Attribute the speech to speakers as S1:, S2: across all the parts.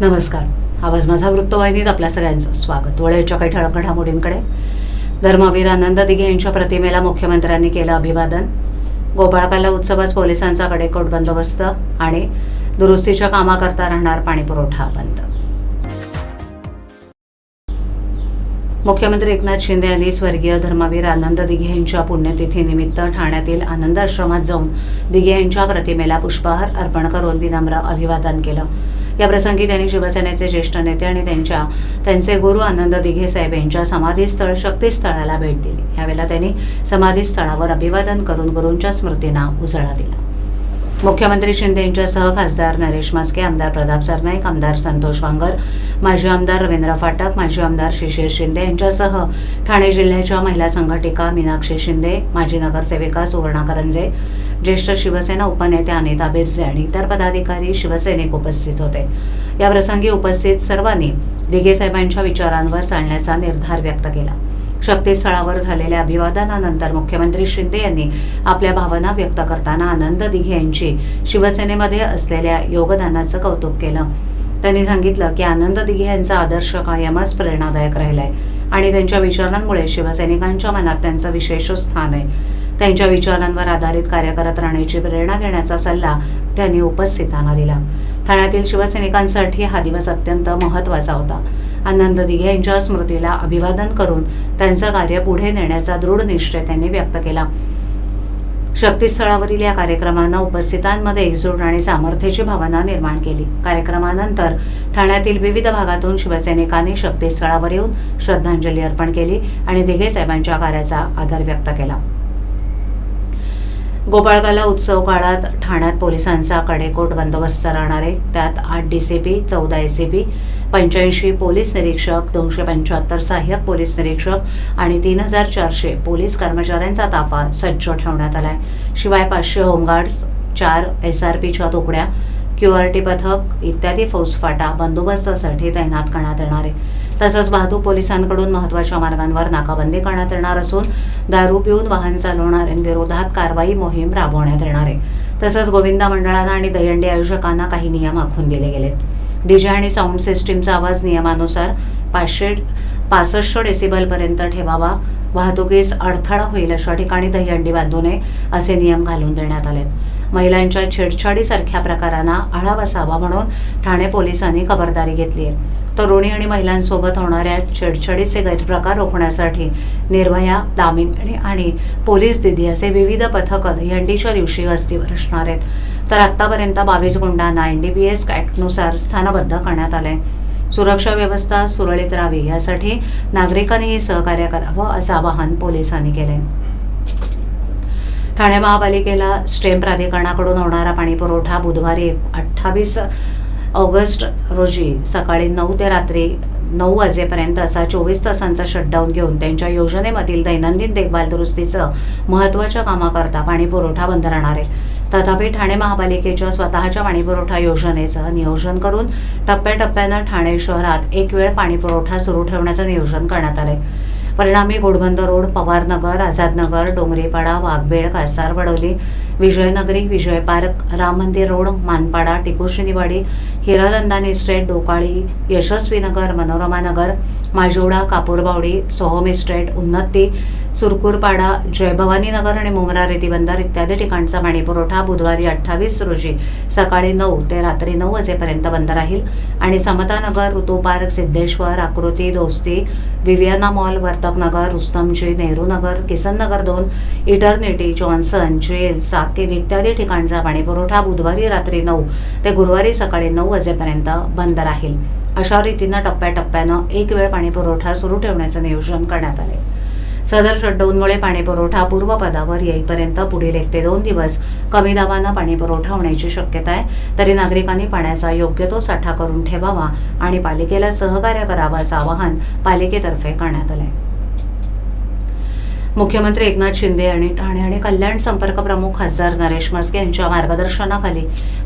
S1: नमस्कार. आवाज माझा वृत्तवाहिनीत आपल्या सगळ्यांचं स्वागत. वळेच्या काही ठळक घडामोडींकडे. धर्मवीर आनंद दिघे यांच्या प्रतिमेला मुख्यमंत्र्यांनी केलं अभिवादन. गोपाळकाला उत्सवास पोलिसांचा कडेकोट बंदोबस्त आणि दुरुस्तीच्या कामाकरता राहणार पाणीपुरवठा बंद. मुख्यमंत्री एकनाथ शिंदे यांनी स्वर्गीय धर्मवीर आनंद दिघे यांच्या पुण्यतिथीनिमित्त ठाण्यातील आनंद आश्रमात जाऊन दिघे यांच्या प्रतिमेला पुष्पहार अर्पण करून विनम्र अभिवादन केलं. याप्रसंगी त्यांनी शिवसेनेचे ज्येष्ठ नेते आणि त्यांच्या त्यांचे गुरु आनंद दिघे साहेब यांच्या समाधीस्थळ शक्तीस्थळाला भेट दिली. यावेळेला त्यांनी समाधीस्थळावर अभिवादन करून गुरूंच्या स्मृतींना उजळा दिला. मुख्यमंत्री शिंदे यांच्यासह खासदार नरेश मास्के आमदार प्रताप सरनाईक आमदार संतोष वांगर माजी आमदार रवींद्र फाटक माजी आमदार शिशिर शिंदे यांच्यासह ठाणे जिल्ह्याच्या महिला संघटिका मीनाक्षी शिंदे माजी नगरसेविका सुवर्णा करंजे ज्येष्ठ शिवसेना उपनेत्या अनिता बिरजे आणि इतर पदाधिकारी शिवसैनिक उपस्थित होते. या प्रसंगी उपस्थित सर्वांनी दिघे साहेबांच्या विचारांवर चालण्याचा निर्धार व्यक्त केला. शक्तीस्थळावर झालेल्या अभिवादनानंतर मुख्यमंत्री शिंदे यांनी आपल्या भावना व्यक्त करताना आनंद दिघे यांची शिवसेनेमध्ये असलेल्या योगदानाचं कौतुक केलं. त्यांनी सांगितलं की आनंद दिघे यांचा आदर्श कायमच प्रेरणादायक राहिलाय आणि त्यांच्या विचारांमुळे शिवसैनिकांच्या मनात त्यांचं विशेष स्थान आहे. त्यांच्या विचारांवर आधारित कार्य करत राहण्याची प्रेरणा देण्याचा सल्ला त्यांनी उपस्थितांना दिला. ठाण्यातील शिवसैनिकांसाठी हा दिवस अत्यंत महत्त्वाचा होता. आनंद दिघे यांच्या स्मृतीला अभिवादन करून त्यांचं कार्य पुढे नेण्याचा दृढ निश्चय त्यांनी व्यक्त केला. शक्तीस्थळावरील या कार्यक्रमानं उपस्थितांमध्ये एकजूट आणि सामर्थ्याची भावना निर्माण केली. कार्यक्रमानंतर ठाण्यातील विविध भागातून शिवसैनिकांनी शक्तीस्थळावर येऊन श्रद्धांजली अर्पण केली आणि दिघे साहेबांच्या कार्याचा आदर व्यक्त केला. गोपाळकाला उत्सव काळात ठाण्यात पोलिसांचा कडेकोट बंदोबस्त राहणार आहे. त्यात आठ डी सी पी चौदा ए सी पी पंच्याऐंशी पोलीस निरीक्षक दोनशे पंच्याहत्तर सहाय्यक पोलीस निरीक्षक आणि तीन हजार चारशे पोलीस कर्मचाऱ्यांचा ताफा सज्ज ठेवण्यात आला आहे शिवाय पाचशे होमगार्ड्स चार एस आर पीच्या तुकड्या क्यू आर टी पथक इत्यादी फौजफाटा बंदोबस्तासाठी तैनात करण्यात येणार आहे. तसंच वाहतूक पोलिसांकडून महत्त्वाच्या मार्गांवर नाकाबंदी करण्यात येणार असून दारू पिऊन वाहन चालवणाऱ्यांविरोधात कारवाई मोहीम राबवण्यात येणार आहे. तसंच गोविंदा मंडळांना आणि दहीहंडी आयोजकांना काही नियम आखून दिले गेलेत. डीजे आणि साऊंड सिस्टीमचा आवाज नियमानुसार पाचशे पासष्ट डेसिबलपर्यंत ठेवावा. वाहतुकीस अडथळा होईल अशा ठिकाणी दहीहंडी बांधू नये असे नियम घालून देण्यात आलेत. महिलांच्या छेडछाडीसारख्या प्रकारांना आळा बसावा म्हणून ठाणे पोलिसांनी खबरदारी घेतली आहे. तरुणी आणि महिलांसोबत होणाऱ्या छेडछाडीचे गैरप्रकार रोखण्यासाठी निर्भया दामिनी आणि पोलीस दिदी असे विविध पथकं दहीहंडीच्या दिवशी गस्तीवर असणार आहेत. तर आत्तापर्यंत बावीस गुंडांना एन डी पी एस ॲक्टनुसार स्थानबद्ध करण्यात आले. सुरक्षा व्यवस्था सुरळीत राहावी यासाठी नागरिकांनीही सहकार्य करावं असं आवाहन पोलिसांनी केले. ठाणे महापालिकेला स्टेम प्राधिकरणाकडून होणारा पाणीपुरवठा बुधवारी अठ्ठावीस ऑगस्ट रोजी सकाळी नऊ ते रात्री नऊ वाजेपर्यंत असा चोवीस तासांचा शटडाऊन घेऊन त्यांच्या योजनेमधील दैनंदिन देखभाल दुरुस्तीचं महत्त्वाच्या कामाकरता पाणीपुरवठा बंद राहणार आहे. तथापि ठाणे महापालिकेच्या स्वतःच्या पाणीपुरवठा योजनेचं नियोजन करून टप्प्याटप्प्यानं ठाणे शहरात एक वेळ पाणीपुरवठा सुरू ठेवण्याचं नियोजन करण्यात आलंय. परिणामी Ghodbunder road Pawarnagar Azadnagar Dongrepada Waghbil Kasar Vadavali Vijaynagari Vijay park Ram Mandir road Manpada Tikujiniwadi Hiranandani estate Dhokali Yashasvinagar Manorama Nagar Majiwada Kapurbawdi Soham estate Unnati Surkurpada Jaibhavani नगर आणि मुमरा रेती बंदर इत्यादी ठिकाणचा पाणीपुरवठा बुधवारी अठ्ठावीस रोजी सकाळी नऊ ते रात्री नऊ वाजेपर्यंत बंद राहील. आणि समतानगर ऋतू park Siddheshwar Akruti Dosti Viviana mall Vartaknagar Rustomjee Nehru Nagar Kisan Nagar दोन इटर्निटी जॉन्सन जेल साकेत इत्यादी ठिकाणचा पाणीपुरवठा बुधवारी रात्री नऊ ते गुरुवारी सकाळी नऊ वाजेपर्यंत बंद राहील. अशा रीतीनं टप्प्याटप्प्यानं एक वेळ पाणीपुरवठा सुरू ठेवण्याचं नियोजन करण्यात आले सदर शटडाऊनमुळे पाणीपुरवठा पूर्वपदावर येईपर्यंत पुढील एक ते दोन दिवस कमी दाबानं पाणीपुरवठा होण्याची शक्यता आहे. तरी नागरिकांनी पाण्याचा योग्य तो साठा करून ठेवावा आणि पालिकेला सहकार्य करावं असं आवाहन पालिकेतर्फे करण्यात आलंय. मुख्यमंत्री एकनाथ शिंदे आणि ठाणे आणि कल्याण संपर्क प्रमुख खासदार नरेश म्हस्के यांच्या मार्गदर्शनाखाली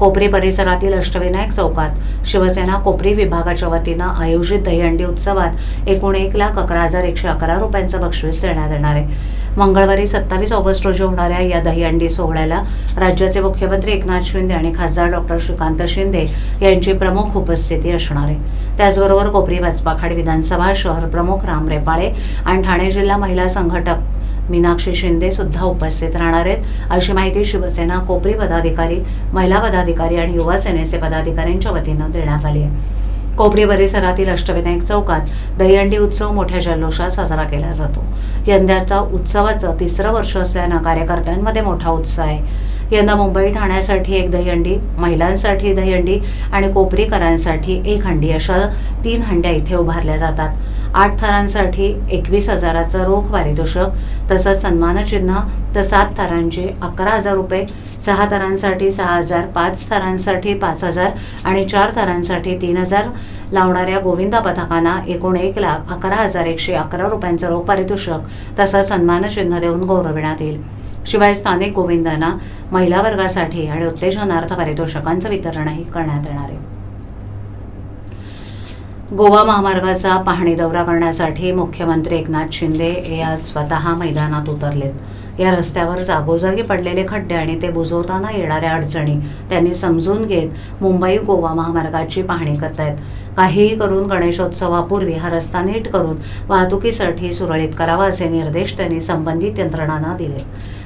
S1: कोपरी परिसरातील अष्टविनायक चौकात शिवसेना कोपरी विभागाच्या वतीनं आयोजित दहीहंडी उत्सवात एकूण एक लाख अकरा हजार एकशे अकरा रुपयांचं बक्षीस देण्यात येणार आहे. मंगळवारी सत्तावीस ऑगस्ट रोजी होणाऱ्या या दहीहंडी सोहळ्याला राज्याचे मुख्यमंत्री एकनाथ शिंदे आणि खासदार डॉक्टर श्रीकांत शिंदे यांची प्रमुख उपस्थिती असणार आहे. त्याचबरोबर कोपरी बचपाखाड विधानसभा शहर प्रमुख राम रेपाळे आणि ठाणे जिल्हा महिला संघटक मीनाक्षी शिंदे सुद्धा उपस्थित राहणार आहेत. अशी माहिती शिवसेना कोपरी पदाधिकारी महिला पदाधिकारी आणि युवा सेनेचे पदाधिकाऱ्यांच्या वतीनं देण्यात आली आहे. कोपरी परिसरातील अष्टविनायक चौकात दहीहंडी उत्सव मोठ्या जल्लोषात साजरा केला जातो. यंदाच्या उत्सवाचं तिसरं वर्ष असल्यानं कार्यकर्त्यांमध्ये मोठा उत्साह आहे. यंदा मुंबई ठाण्यासाठी एक दहीहंडी महिलांसाठी दहीहंडी आणि कोपरीकरांसाठी एक हंडी अशा तीन हंड्या इथे उभारल्या जातात. आठ थरांसाठी एकवीस हजाराचं रोख पारितोषिक तसंच सन्मानचिन्ह तर सात थरांचे अकरा हजार रुपये सहा थरांसाठी सहा हजार पाच थरांसाठी पाच हजार आणि चार थरांसाठी तीन हजार लावणाऱ्या गोविंदा पथकांना एकूण एक लाख अकरा हजार एकशे अकरा रुपयांचं रोख पारितोषिक तसंच सन्मानचिन्ह देऊन गौरविण्यात येईल. शिवाय स्थानिक गोविंदांना महिला वर्गासाठी आणि उत्तेजनार्थ पारितोषकांचं वितरणही करण्यात येणार आहे. गोवा महामार्गाचा पाहणी दौरा करण्यासाठी मुख्यमंत्री एकनाथ शिंदे हे आज स्वतः मैदानात उतरलेत. या रस्त्यावर जागोजागी पडलेले खड्डे आणि ते बुजवताना येणाऱ्या अडचणी त्यांनी समजून घेत मुंबई गोवा महामार्गाची पाहणी करतायत. काहीही करून गणेशोत्सवापूर्वी हा रस्ता नीट करून वाहतुकीसाठी सुरळीत करावा असे निर्देश त्यांनी संबंधित यंत्रणांना दिले.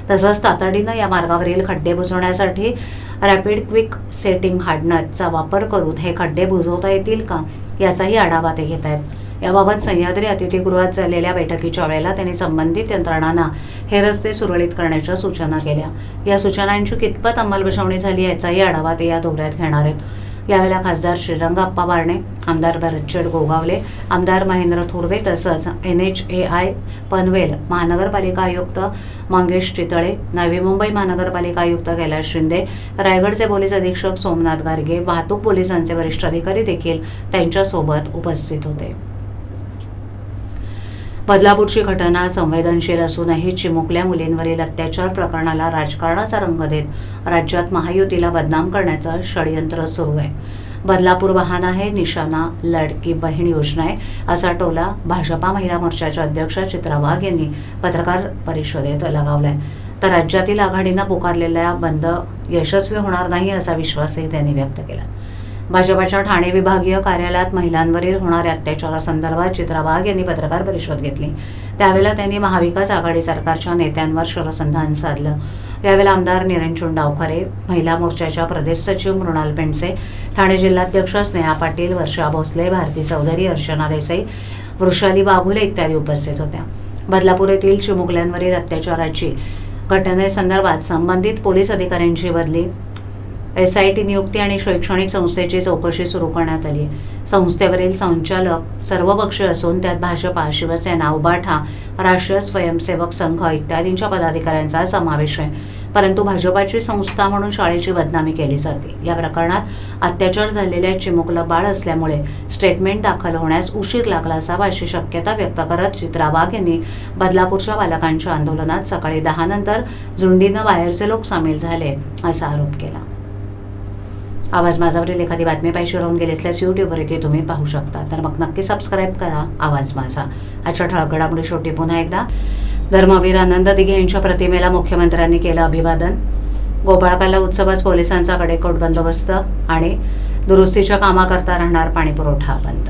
S1: तसंच तातडीनं या मार्गावरील खड्डे बुजवण्यासाठी रॅपिड क्विक सेटिंग हार्डनटचा वापर करून हे खड्डे बुजवता येतील का याचाही आढावा ते घेत आहेत. याबाबत सह्याद्री अतिथीगृहात झालेल्या बैठकीच्या वेळेला त्यांनी संबंधित यंत्रणांना हे रस्ते सुरळीत करण्याच्या सूचना केल्या. या सूचनांची कितपत अंमलबजावणी झाली याचाही आढावा ते या दौऱ्यात घेणार आहेत. यावेळेला खासदार श्रीरंगाप्पा बारणे आमदार भरतचड गोगावले आमदार महेंद्र थोरवे तसंच N H A I Panvel महानगरपालिका आयुक्त मंगेश चितळे नवी मुंबई महानगरपालिका आयुक्त कैलास शिंदे रायगडचे पोलीस अधीक्षक सोमनाथ गार्गे वाहतूक पोलिसांचे वरिष्ठ अधिकारी देखील त्यांच्यासोबत उपस्थित होते. बदलापूरची घटना संवेदनशील असूनही चिमुकल्या मुलींवरील अत्याचार प्रकरणाला राजकारणाचा रंग देत राज्यात महायुतीला बदनाम करण्याचं षडयंत्र सुरू आहे. बदलापूर वाहन आहे निशाणा लडकी बहीण योजना आहे असा टोला भाजपा महिला मोर्चाच्या अध्यक्ष चित्रा वाघ यांनी पत्रकार परिषदेत लगावलाय. तर राज्यातील आघाडीनं पुकारलेल्या बंद यशस्वी होणार नाही असा विश्वासही त्यांनी व्यक्त केला. भाजपाच्या ठाणे विभागीय कार्यालयात महिलांवरील होणाऱ्या अत्याचारासंदर्भात चित्रा वाघ यांनी पत्रकार परिषद घेतली. त्यावेळेला त्यांनी महाविकास आघाडी सरकारच्या नेत्यांवर शरसंधान साधलं. यावेळेला आमदार निरंजन डावखरे महिला मोर्चाच्या प्रदेश सचिव मृणाल पेंडसे ठाणे जिल्हाध्यक्ष स्नेहा पाटील वर्षा भोसले भारती चौधरी अर्चना देसाई वृषाली बागुले इत्यादी उपस्थित होत्या. बदलापूर येथील चिमुकल्यांवरील अत्याचाराची घटनेसंदर्भात संबंधित पोलीस अधिकाऱ्यांची बदली एस आय टी नियुक्ती आणि शैक्षणिक संस्थेची चौकशी सुरू करण्यात आली आहे. संस्थेवरील संचालक सर्वपक्षीय असून त्यात भाजपा शिवसेना उबाठा राष्ट्रीय स्वयंसेवक संघ इत्यादींच्या पदाधिकाऱ्यांचा समावेश आहे. परंतु भाजपाची संस्था म्हणून शाळेची बदनामी केली जाते. या प्रकरणात अत्याचार झालेल्या चिमुकलं बाळ असल्यामुळे स्टेटमेंट दाखल होण्यास उशीर लागला असावा अशी शक्यता व्यक्त करत चित्रा वाघ यांनी बदलापूरच्या बालकांच्या आंदोलनात सकाळी दहा नंतर झुंडीनं बाहेरचे लोक सामील झाले असा आरोप केला. आवाज माझावरील एखादी बातमी पाहिजे राहून गेली असल्यास यूट्यूबवर इथे तुम्ही पाहू शकता. तर मग नक्की सबस्क्राईब करा. आवाज माझा. आजच्या ठळक घडामोडी शेवटी पुन्हा एकदा धर्मवीर आनंद दिघे यांच्या प्रतिमेला मुख्यमंत्र्यांनी केलं अभिवादन. गोपाळकाला उत्सवास पोलिसांचा कडेकोट बंदोबस्त आणि दुरुस्तीच्या कामाकरता राहणार पाणीपुरवठा बंद.